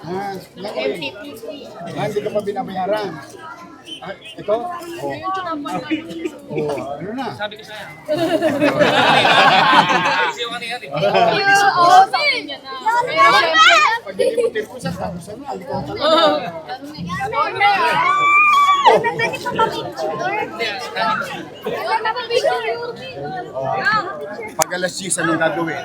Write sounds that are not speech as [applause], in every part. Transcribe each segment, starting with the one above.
Ah. Ah, hindi ka pa binabayaran. Ah, ito? Oh. Oh, ano na? Sabi ko sa'yo. Kasi yung ano yan, eh. Oo, sabi niya na. Kaya syempre, Pag hindi mo tipusan, tapos ano, alikon ka lang. Pag alas 10, anong gagawin?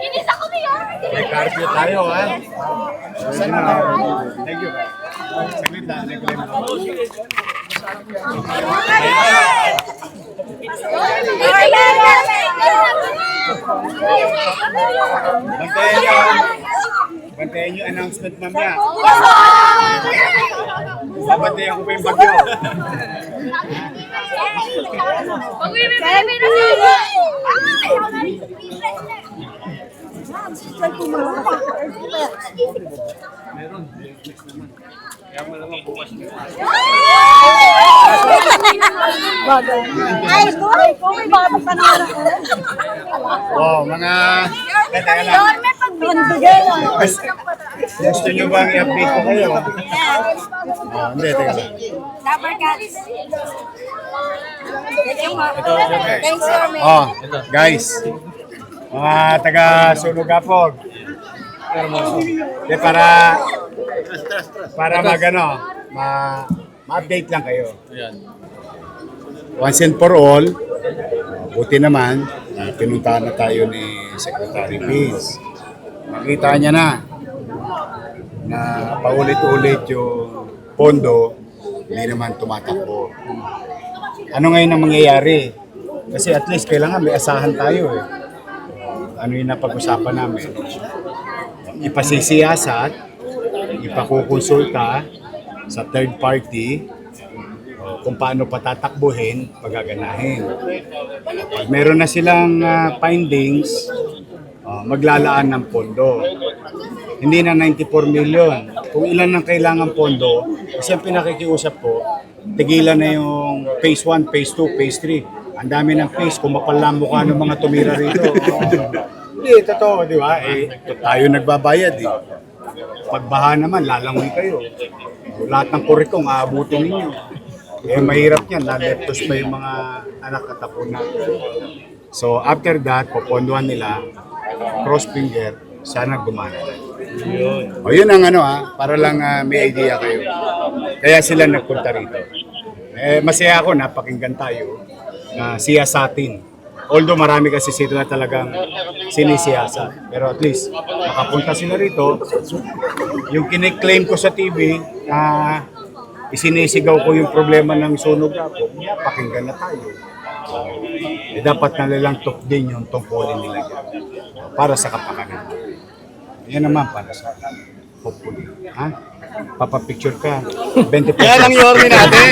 Inis ako niya. May carpio tayo, ha? Saan na? Thank you. Saglit na, saglit na. Bantayan nyo. Bantayan nyo announcement mamaya. Babantayan ko pa yung bagyo. Pag-uwi-uwi na sila. Ay, boy, boy, bata pa naman ako. Oh, mga... Teka binibigay lang. Gusto, nyo bang i-update ko kayo? Oh, hindi, teka lang. Cats. Okay. Thanks, Dorme. Oh, guys. Mga taga Sunugapog. De para para magano, ma ma-update lang kayo. Once and for all, buti naman, uh, pinuntahan na tayo ni Secretary Vince. Makita niya na na paulit-ulit yung pondo, hindi naman tumatakbo. Ano ngayon ang mangyayari? Kasi at least kailangan may asahan tayo eh. Ano yung napag-usapan namin? Ipasisiyasat, ipakukonsulta sa third party o kung paano patatakbuhin, pagaganahin. Pag meron na silang ah, findings, ah, maglalaan ng pondo. Hindi na 94 million. Kung ilan ang kailangan pondo, kasi ang pinakikiusap ko, tigilan na yung phase 1, phase 2, phase 3. Ang dami ng phase, kung mapala ang mukha ng mga tumira rito. Hindi, totoo, di ba? Eh, tayo nagbabayad eh. Pagbaha naman, lalangoy kayo. Lahat ng kurikong aabutin ninyo. Eh, mahirap yan. Naleptos pa yung mga anak at apo natin. So, after that, poponduhan nila, cross finger, sana gumana. O yun ang ano ha, para lang ah, may idea kayo. Kaya sila nagpunta rito. Eh, masaya ako, napakinggan tayo na siya sa atin. Although marami kasi sila talagang sinisiyasa. Pero at least, nakapunta sila rito. Yung kiniklaim ko sa TV na isinisigaw ko yung problema ng sunog ako, pakinggan na tayo. Eh, dapat nalalang tok din yung tungkulin nila dyan. Para sa kapakanan. Yan naman para sa hopefully. Ha? Papapicture ka. 20 pesos. Yan ang yormi natin.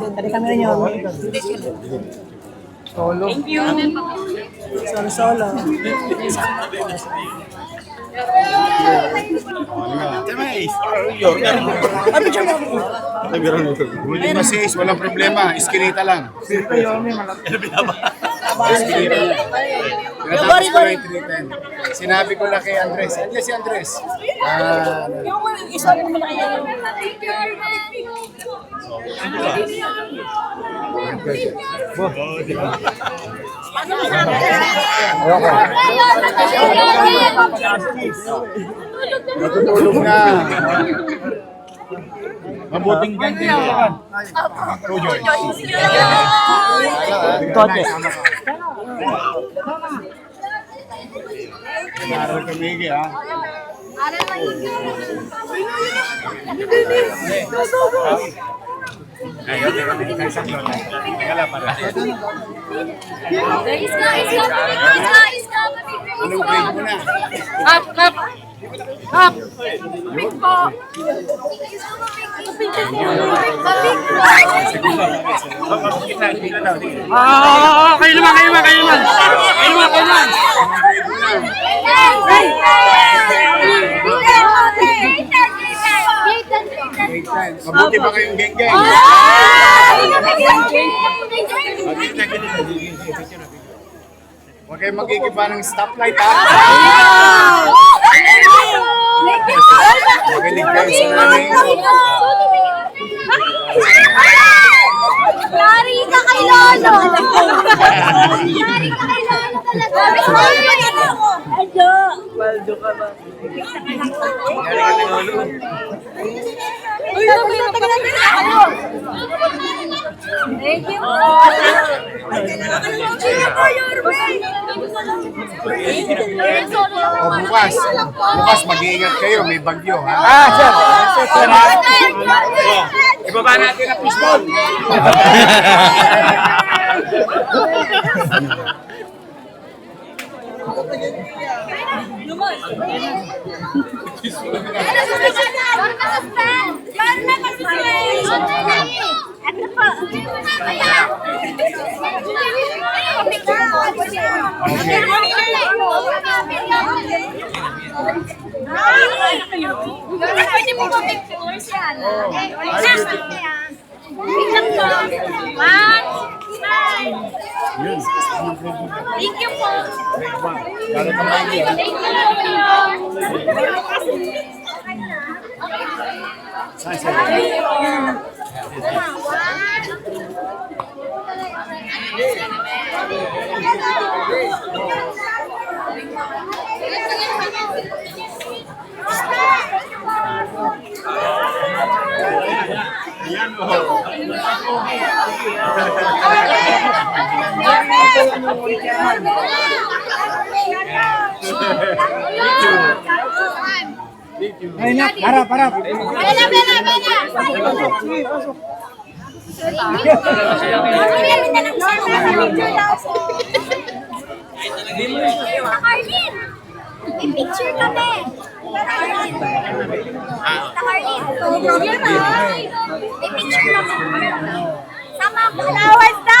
Dali kami rin yun. Solo. Solo, solo. Huli masis, walang problema. Iskinita lang. Tinatapos ko yung tinitin. Sinabi ko lang kay Andres. Andres si Andres. Ah, Yung isa mo naman kaya yun. Matutulog na. Mabuting ganti yan. Tujoy. Tote. Aral ka, Miggy, ha? Ayun, isang lolo. Teka lang, para. Iska, iska, iska, iska, Anong grade mo na? Up, up. Up. Big po. Ah, kayo naman, kayo naman, kayo naman. Kayo naman, kayo naman. Mabuti pa kayong geng-geng. Huwag kayong magigiba ng stoplight ha. Mo. Yari ka kay Lolo! Yari ka kay Lolo talaga! Adyo. Uy, tagal na, tagal na, tagal na. Thank you. O bukas, bukas mag-iingat kayo, may bagyo ha. Ah, sir. Sir, ha? Ibaba natin ang fishball. Pwede mo ba pictures yan? Tingnan ko. One, smile. Thank you po. Thank Ayun na, harap, harap. Bela, bela. Carlin! May picture kami! Carlin! Yan ah! Picture kami! Sama ko! Alawas na!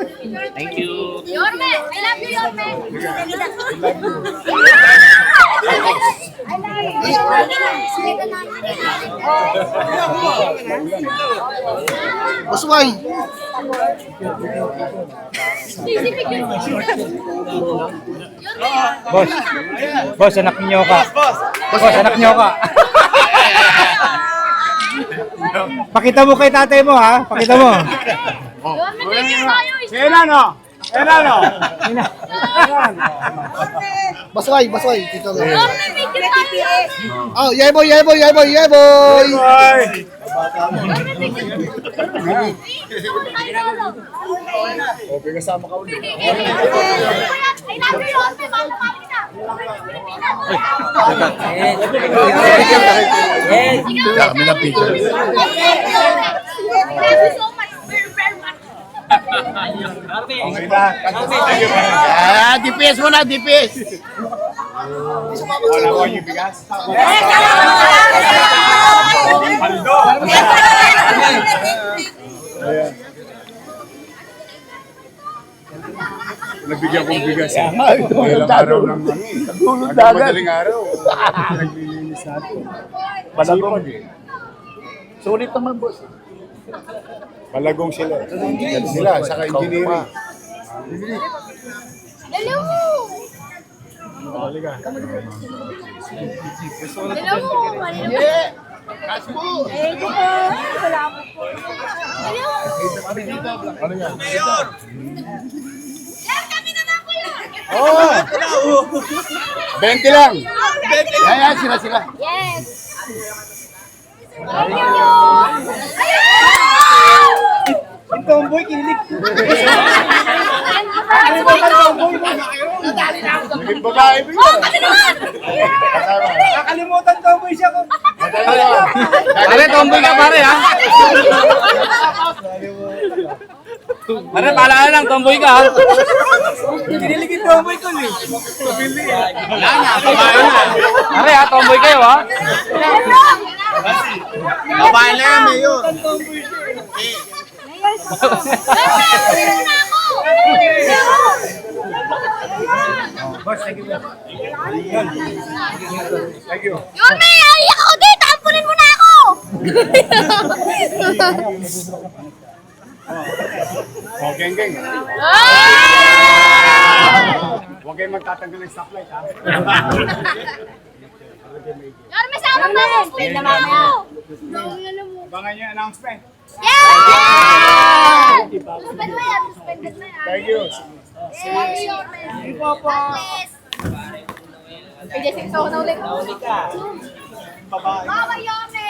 Thank you. Yorme! I love you, Yorme! Basway! Boss. Boss, anak niyo ka. Boss, anak niyo ka. Pakita mo kay tatay mo ha. Pakita mo. [laughs] Yorme, picture tayo! Kailan ano? Kailan ano? Basway, basway. Dito lang. Oh, yay boy, yay boy, yay boy, yay boy! Bye! Okay, kasama ka ulit. I love you! Bago kami na! Dami na picture. Love you so much! Okay na. Ah, DPS mo na, DPS! Wala ko yung bigas. Paldo! Ayan. Nabigyan kong bigas. eh. Ilang araw ng ano eh. Hanggang madaling araw. [laughs] Naglilinis natin. Palagong. Sulit naman, boss. Palagong sila. Yan sila, saka engineering. Hello! Halika. Hello! Yeah! Kasbo! Thank you po. Wala po po. Hello! Ano yan? Yan, kami naman ko yun! Oh! 20 lang. Yan, yan, sila, sila. Yes! Thank you! Ang tomboy, kilig. Naging babae ba yun? Kasama. Nakalimutan tomboy siya ko. Pare, tomboy ka pare ha? Pare, paalala lang, tomboy ka ha. Are, ha, tomboy kayo, ha? Babae na yan, Mayor. Yun, may aiyak ako dito! Tampunin mo na ako! Oh, geng, geng. Ah! Huwag kayong magtatanggal ng stoplight, ha? Yun, may sama pa ako! Split na mamaya! Abangan nyo yung announcement. Yeah! Suspend mo! Suspended mo yan! Thank you. Bless! Ay, Jessica. Baba, Yome!